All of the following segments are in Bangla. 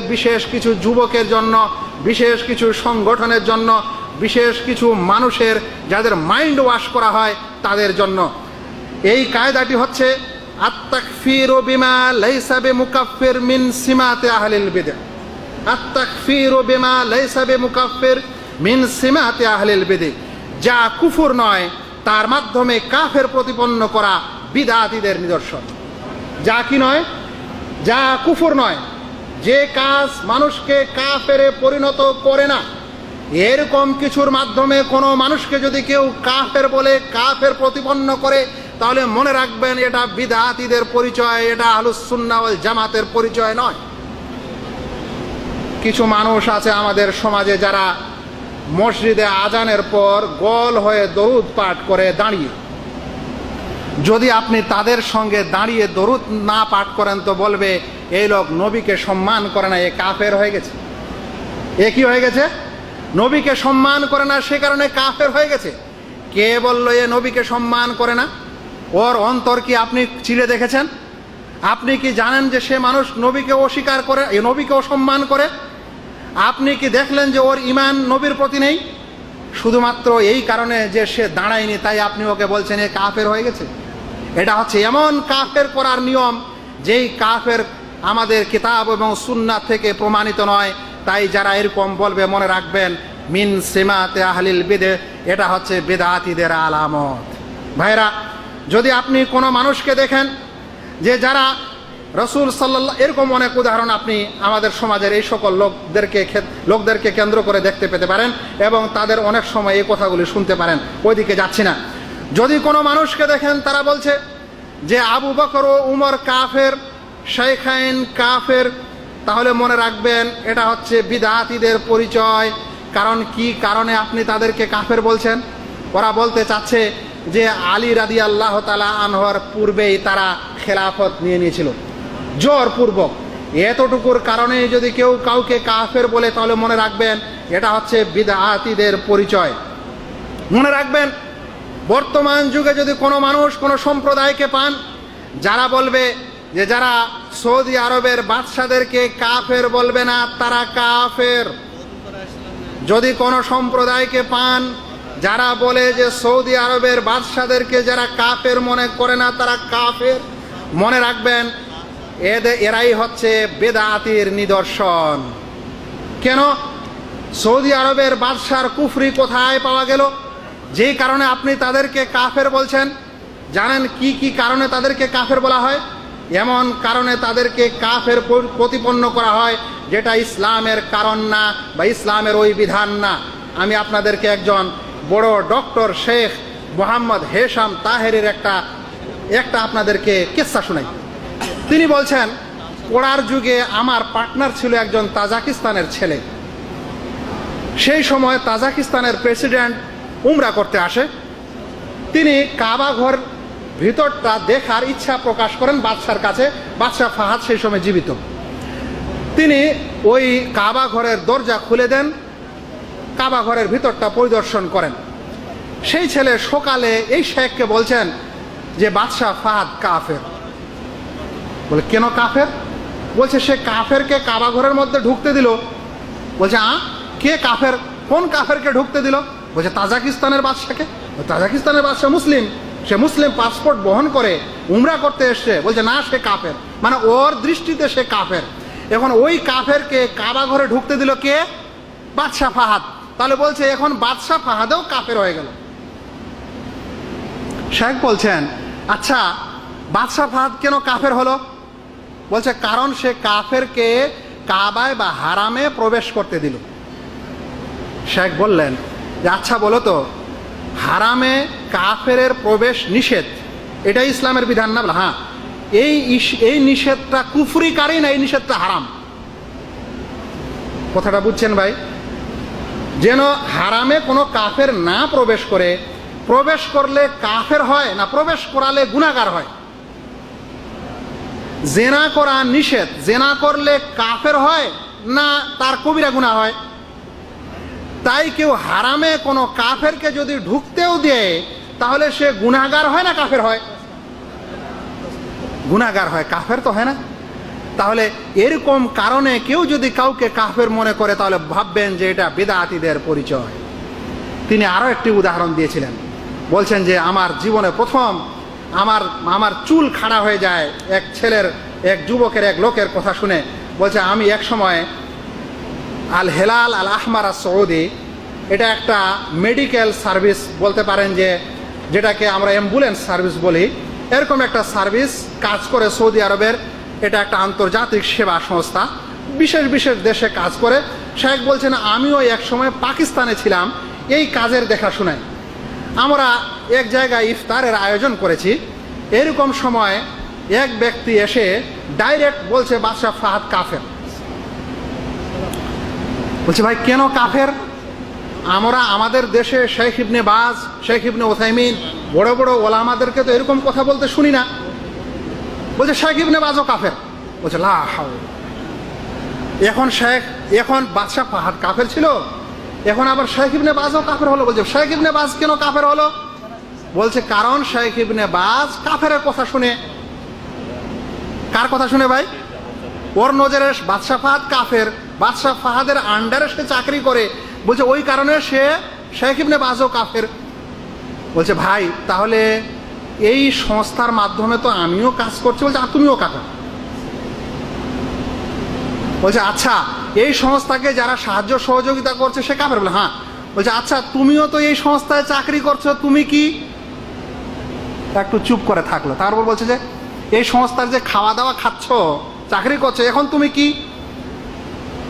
বিশেষ কিছু যুবকের জন্য, বিশেষ কিছু সংগঠনের জন্য, বিশেষ কিছু মানুষের যাদের মাইন্ড ওয়াশ করা হয় তাদের জন্য। এই কায়দাটি হচ্ছে বিমা মিন সিমাতে বিমা লাইসাবে মিন যা কুফুর নয়, তার মাধ্যমে কাফের প্রতিপন্ন করা বিদাতিদের নিদর্শন। যা কি নয়? যা কুফুর নয় যে কাজ মানুষকে কাফেরে পরিণত করে না, এরকম কিছুর মাধ্যমে কোনো মানুষকে যদি কেউ কাফের বলে কাফের প্রতিপন্ন করে, তাহলে মনে রাখবেন এটা বিদাতিদের পরিচয়, এটা আহলুসুন্না ওয়াল জামাতের পরিচয় নয়। কিছু মানুষ আছে আমাদের সমাজে যারা মসজিদে আজানের পর গল হয়ে দরুদ পাঠ করে দাঁড়িয়ে। যদি আপনি তাদের সঙ্গে দাঁড়িয়ে দরুদ না পাঠ করেন তো বলবে এই লোক নবীকে সম্মান করে না, এ কাফের হয়ে গেছে। এ কি হয়ে গেছে? নবীকে সম্মান করে না, সে কারণে কাফের হয়ে গেছে। কে বলল এ নবীকে সম্মান করে না? ওর অন্তর কি আপনি চিড়ে দেখেছেন? আপনি কি জানেন যে সে মানুষ নবীকে অস্বীকার করে, এ নবীকে অসম্মান করে? আপনি কি দেখলেন যে ওর ইমান নবীর প্রতি নেই? শুধুমাত্র এই কারণে যে সে দাঁড়ায়নি, তাই আপনি ওকে বলছেন এ কাফের হয়ে গেছে। এটা হচ্ছে এমন কাফের করার নিয়ম, যেই কাফের আমাদের কিতাব এবং সুন্নাত থেকে প্রমাণিত নয়, তাই যারা এরকম বলবে, মনে রাখবেন, মিন সেমাতে আহলিল বেদে, এটা হচ্ছে বেদাতিদের আলামত। ভাইরা, যদি আপনি কোনো মানুষকে দেখেন, যে যারা রসুল সাল্লাহ এরকম অনেক উদাহরণ আপনি আমাদের সমাজের এই সকল লোকদেরকে লোকদেরকে কেন্দ্র করে দেখতে পেতে পারেন, এবং তাদের অনেক সময় এই কথাগুলি শুনতে পারেন, ওইদিকে যাচ্ছি না। যদি কোনো মানুষকে দেখেন, তারা বলছে যে আবু বকর ও উমর কাফের শেখাইন কাফের, তাহলে মনে রাখবেন এটা হচ্ছে বিদাতিদের পরিচয়। কারণ কি কারণে আপনি তাদেরকে কাফের বলছেন? ওরা বলতে চাচ্ছে যে আলী রাদি আল্লাহ তালা আনহর পূর্বেই তারা খেলাফত নিয়ে নিয়েছিল। জোরপূর্বক। এতটুকুর কারণে যদি কেউ কাউকে কাফের বলে তাহলে মনে রাখবেন এটা হচ্ছে বিদাতিদের পরিচয়। মনে রাখবেন, বর্তমান যুগে যদি কোনো মানুষ কোনো সম্প্রদায়কে পান, যারা বলবে যে যারা সৌদি আরবের বাদশাদেরকে কাফের বলবে না, তারা কাফের। যদি কোনো সম্প্রদায়কে পান, যারা বলে যে সৌদি আরবের বাদশাদেরকে যারা কাফের মনে করে না, তারা কাফের। মনে রাখবেন এদের এরাই হচ্ছে বেদাতির নিদর্শন। কেন? সৌদি আরবের বাদশার কুফরি কোথায় পাওয়া গেল? যেই কারণে আপনি তাদেরকে কাফের বলছেন। জানেন কি কি কারণে তাদেরকে কাফের বলা হয়? এমন কারণে তাদেরকে কাফের প্রতিপন্ন করা হয়, যেটা ইসলামের কারণ না বা ইসলামের ওই বিধান না। আমি আপনাদেরকে একজন বড় ডক্টর শেখ মোহাম্মদ হেশাম তাহেরের একটা একটা আপনাদেরকে কেসা শোনাই। তিনি বলছেন, পড়ার যুগে আমার পার্টনার ছিল একজন তাজাকিস্তানের ছেলে। সেই সময় তাজাকিস্তানের প্রেসিডেন্ট উমরা করতে আসে। তিনি কাবা ঘর ভিতরটা দেখার ইচ্ছা প্রকাশ করেন বাদশার কাছে। বাদশাহ ফাহাদ সেই সময় জীবিত। তিনি ওই কাবা ঘরের দরজা খুলে দেন, কাবা ঘরের ভিতরটা পরিদর্শন করেন। সেই ছেলে সকালে এই শেখকে বলছেন যে, বাদশাহ ফাহাদ কাফের। বলে, কেন কাফের? বলছে, সে কাফেরকে কাবা ঘরের মধ্যে ঢুকতে দিল। বলছে, আ? কে কাফের? কোন কাফেরকে ঢুকতে দিল? বলছে, তাজাকিস্তানের বাদশাকে। তাজাকিস্তানের বাদশা মুসলিম। সে মুসলিম পাসপোর্ট বহন করে উমরা করতে এসছে। বলছে, না, সে কাফের। মানে ওর দৃষ্টিতে সে কাফের। এখন ওই কাফেরকে কাবা ঘরে ঢুকতে দিল কে? বাদশাহ ফাহাদ। তাহলে বলছে, এখন বাদশাহ ফাহাদেও কাফের হয়ে গেল। শেখ বলছেন আচ্ছা বাদশাহ ফাহাদ কেন কাফের হলো? বলছে, কারণ সে কাফেরকে কাবায় বা হারামে প্রবেশ করতে দিল। শেখ বললেন যে আচ্ছা বলো তো, হারামে কাফেরের প্রবেশ নিষেধ। এটাই ইসলামের বিধান না হ্যাঁ। এই এই নিষেধটা কুফরিকারী না, এই নিষেধটা হারাম। কথাটা বুঝছেন ভাই? যেন হারামে কোনো কাফের না প্রবেশ করে, প্রবেশ করলে কাফের হয় না প্রবেশ করালে গুণাগার হয়। জেনা করা নিষেধ, জেনা করলে কাফের হয় না তার কবিরা গুণা হয়। তাই কেউ হারামে কোনো কাফেরকে যদি ঢুকতেও দেয় তাহলে সে গুণাগার হয় না কাফের হয়? গুণাগার হয়, কাফের তো হয় না? তাহলে এরকম কারণে কেউ যদি কাউকে কাফের মনে করে, তাহলে ভাববেন যে এটা বেদাতিদের পরিচয়। তিনি আরও একটি উদাহরণ দিয়েছিলেন। বলছেন যে, আমার জীবনে প্রথম আমার আমার চুল খাড়া হয়ে যায়, এক ছেলের, এক যুবকের, এক লোকের কথা শুনে। বলছে, আমি এক সময় আল হেলাল আল আহমারা সৌদি, এটা একটা মেডিকেল সার্ভিস বলতে পারেন যে যেটাকে আমরা অ্যাম্বুলেন্স সার্ভিস বলি। এরকম একটা সার্ভিস কাজ করে সৌদি আরবের, এটা একটা আন্তর্জাতিক সেবা সংস্থা। বিশেষ বিশেষ দেশে কাজ করে। শেখ বলছেন, আমিও এক সময় পাকিস্তানে ছিলাম, এই কাজের দেখাশোনায় আমরা এক জায়গায় ইফতারের আয়োজন করেছি। এরকম সময় এক ব্যক্তি এসে ডাইরেক্ট বলছে, বাদশাহ ফাহাদ কাফের। বলছে, ভাই, কেন কাফের? আমরা আমাদের দেশে শেখ ইবনে বাজ, শেখ ইবনে ওসাইমিন বড় বড় ওলামাদেরকে তো এরকম কথা বলতে শুনি না। বলছে, শেখ ইবনে বাজও কাফের। বলছে, লা হাওলা। এখন শেখ, এখন বাদশাহ ফাহাদ কাফের ছিল, এখন আবার শেখ ইবনে বাজও কাফের হলো। বলছে, শেখ ইবনে বাজ কেন কাফের হলো? বলছে, কারণ শেখ ইবনে বাজ কাফের কথা শুনে। কার কথা শুনে ভাই? ওর নজরে বাদশাহ ফাহাদ কাফের। বাদশাহ ফাহাদের আন্ডারে সে চাকরি করে। বলছে, ওই কারণে সে শেখ ইবনে বাজও কাফের। বলছে, ভাই, তাহলে এই সংস্থার মাধ্যমে তো আমিও কাজ করছি। বলছে, আর তুমিও কাফের বলছে আচ্ছা এই সংস্থাকে যারা সাহায্য সহযোগিতা করছে, সে কাফের? বলে হ্যাঁ। বলছে আচ্ছা তুমিও তো এই সংস্থায় চাকরি করছ, তুমি কি? একটু চুপ করে থাকল। তারপর বলছে যে, এই সংস্থার যে খাওয়া দাওয়া খাচ্ছ, চাকরি করছ, এখন তুমি কি?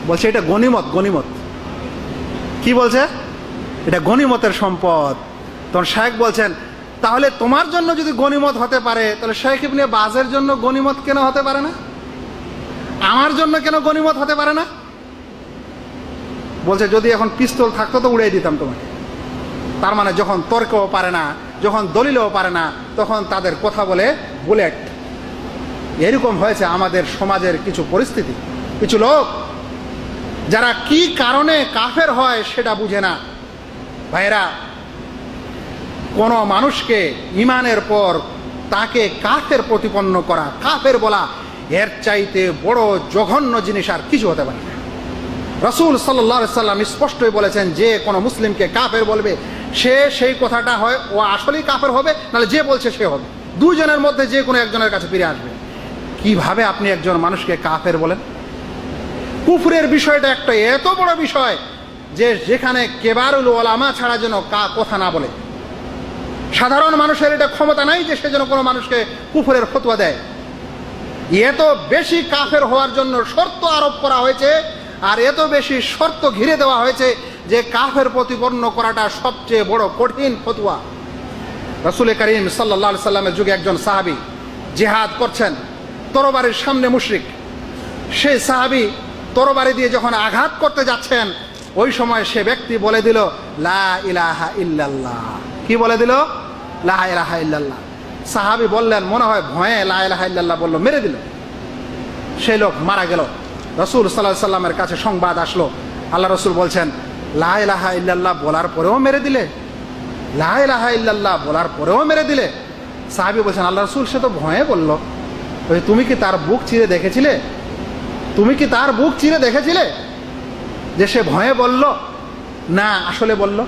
বলছে, এটা গনিমত গনিমত কি বলছে? এটা গনিমতের সম্পদ। তখন শেখ বলছেন, তাহলে তোমার জন্য যদি গনিমত হতে পারে, তাহলে শেখ ইবনে বাজের জন্য গনিমত কেন হতে পারে না? আমার জন্য কেন গনিমত হতে পারে না? বলছে, যদি এখন পিস্তল থাকতো তো উড়িয়ে দিতাম তোমাকে। তার মানে যখন তর্কও পারে না, যখন দলিলও পারে না, তখন তাদের কথা বলে বুলেট। এরকম হয়েছে আমাদের সমাজের কিছু পরিস্থিতি। কিছু লোক যারা কি কারণে কাফের হয় সেটা বুঝে না। ভাইরা কোনো মানুষকে ইমানের পর তাকে কাফের প্রতিপন্ন করা, কাফের বলা এর চাইতে বড় জঘন্য জিনিস আর কিছু হতে পারে রসুল সাল্লাম স্পষ্টই বলেছেন, যে কোনো মুসলিমকে কাফের বলবে, সে সেই কথাটা হয়, ও আসলেই কাফের হবে, নাহলে যে বলছে সে হবে। দুজনের মধ্যে যে কোনো একজনের কাছে ফিরে আসবে। কীভাবে আপনি একজন মানুষকে কাফের বলেন? কুফরের বিষয়টা একটা এত বড় বিষয় যে যেখানে কেবারুল ওলামা ছাড়া যেন কা, কথা না বলে। সাধারণ মানুষের এটা ক্ষমতা নাই যে সে যেন কোনো মানুষকে কুফরের ফতুয়া দেয়। এত বেশি কাফের হওয়ার জন্য শর্ত আরোপ করা হয়েছে আর এত বেশি শর্ত ঘিরে দেওয়া হয়েছে যে কাফের প্রতিপন্ন করাটা সবচেয়ে বড় কঠিন ফতুয়া। রসুল করিম সাল্লা সাল্লামের যুগে একজন সাহাবি জেহাদ করছেন, তরবারের সামনে মুশরিক। সেই সাহাবি তরবারি দিয়ে যখন আঘাত করতে যাচ্ছেন, ওই সময় সে ব্যক্তি বলে দিল, লা ইলাহা ইল্লাল্লাহ। কি বলে দিল? লা ইলাহা ইল্লাল্লাহ। সাহাবি বললেন, মনে হয় ভয়ে লা ইলাহা ইল্লাল্লাহ বলল, মেরে দিল। সেই লোক মারা গেল। রসুল সাল্লাহ সাল্লামের কাছে সংবাদ আসলো। আল্লাহ রসুল বলছেন, লা ইলাহা ইল্লাল্লাহ বলার পরেও মেরে দিলে। লা ইলাহা ইল্লাল্লাহ বলার পরেও মেরে দিলে। সাহাবি বলছেন, আল্লাহ রসুল সে তো ভয়ে বলল। তুমি কি তার বুক চিরে দেখেছিলে? তুমি কি তার বুক চিনে দেখেছিলে? যে সে ভয়ে বলল, না, আসলে বলল।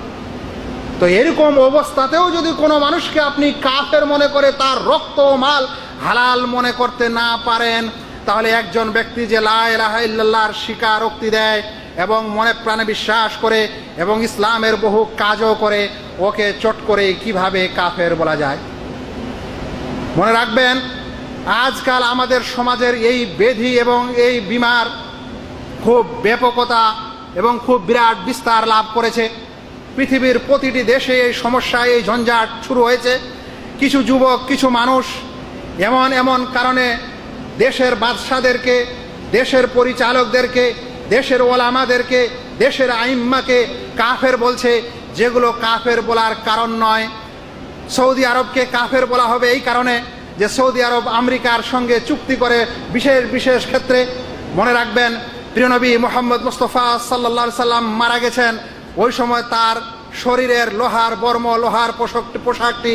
তো এরকম অবস্থাতেও যদি কোনো মানুষকে আপনি কাফের মনে করে তার রক্ত মাল হালাল মনে করতে না পারেন, তাহলে একজন ব্যক্তি যে লা ইলাহা ইল্লাল্লাহর স্বীকারোক্তি দেয় এবং মনে প্রাণে বিশ্বাস করে এবং ইসলামের বহু কাজও করে, ওকে চট করে কীভাবে কাফের বলা যায়? মনে রাখবেন আজকাল আমাদের সমাজের এই বেধি এবং এই বিমার খুব ব্যাপকতা এবং খুব বিরাট বিস্তার লাভ করেছে। পৃথিবীর প্রতিটি দেশে এই সমস্যা, এই ঝঞ্ঝাট শুরু হয়েছে। কিছু যুবক, কিছু মানুষ এমন এমন কারণে দেশের বাদশাদেরকে, দেশের পরিচালকদেরকে, দেশের ওলামাদেরকে, দেশের আইম্মাকে কাফের বলছে, যেগুলো কাফের বলার কারণ নয়। সৌদি আরবকে কাফের বলা হবে এই কারণে। যে সৌদি আরব আমেরিকার সঙ্গে চুক্তি করে বিশেষ বিশেষ ক্ষেত্রে মনে রাখবেন প্রিয়নবী মোহাম্মদ মুস্তফা সাল্লা সাল্লাম মারা গেছেন। ওই সময় তার শরীরের লোহার বর্ম, লোহার পোশাক, পোশাকটি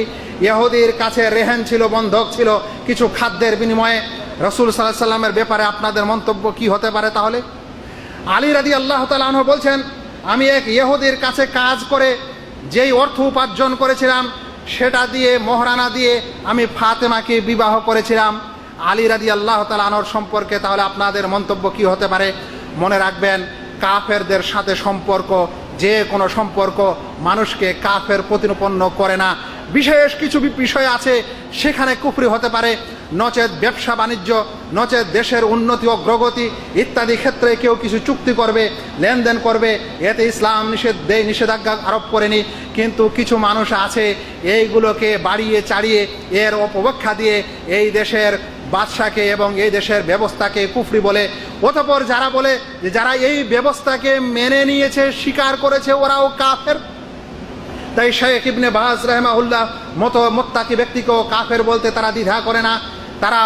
ইহুদির কাছে রেহেন ছিল, বন্ধক ছিল, কিছু খাদ্যের বিনিময়ে। রসুল সাল্লাহ সাল্লামের ব্যাপারে আপনাদের মন্তব্য কি হতে পারে তাহলে? আলী রাদি আল্লাহ তালাহ বলছেন, আমি এক ইহুদির কাছে কাজ করে যেই অর্থ উপার্জন করেছিলাম সেটা দিয়ে মহারানা দিয়ে আমি ফাতেমাকে বিবাহ করেছিলাম। আলী রাদি আল্লাহ তালানোর সম্পর্কে তাহলে আপনাদের মন্তব্য কি হতে পারে? মনে রাখবেন, কাফেরদের সাথে সম্পর্ক, যে কোনো সম্পর্ক মানুষকে কাফের প্রতিপন্ন করে না। বিশেষ কিছু বিষয় আছে, সেখানে কুফরি হতে পারে, নচেত ব্যবসা বাণিজ্য, নচেত দেশের উন্নতি, অগ্রগতি ইত্যাদি ক্ষেত্রে কেউ কিছু চুক্তি করবে, লেনদেন করবে, এতে ইসলাম নিষেধ দেয় নিষেধাজ্ঞা আরোপ করেনি, কিন্তু কিছু মানুষ আছে, এইগুলোকে বাড়িয়ে চাড়িয়ে এর অপব্যাখ্যা দিয়ে এই দেশের বাদশাকে এবং এই দেশের ব্যবস্থাকে কুফরি বলে। অতপর যারা বলে যে যারা এই ব্যবস্থাকে মেনে নিয়েছে, স্বীকার করেছে, ওরাও কাফের। তাই শেখ ইবনে বাজ রহমাউল্লাহ মতো মোত্তাকি ব্যক্তিকেও কাফের বলতে তারা দ্বিধা করে না। তারা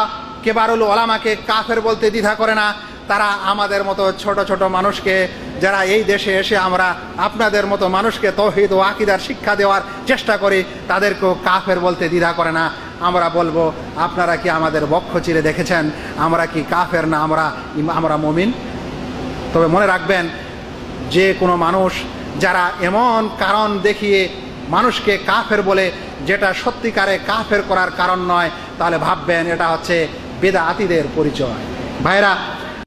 কেবারুল ওলামাকে কাফের বলতে দ্বিধা করে না। তারা আমাদের মতো ছোট ছোট মানুষকে, যারা এই দেশে এসে আমরা আপনাদের মতো মানুষকে তহিদ ও আকিদার শিক্ষা দেওয়ার চেষ্টা করি, তাদেরকেও কাফের বলতে দ্বিধা করে না। আমরা বলব, আপনারা কি আমাদের বক্ষ চিরে দেখেছেন? আমরা কি কাফের না আমরা আমরা মমিন? তবে মনে রাখবেন, যে কোনো মানুষ যারা এমন কারণ দেখিয়ে মানুষকে কাফের বলে, যেটা সত্যিকারে কাফের করার কারণ নয়, তাহলে ভাববেন এটা হচ্ছে বেদাতিদের পরিচয়। ভাইরা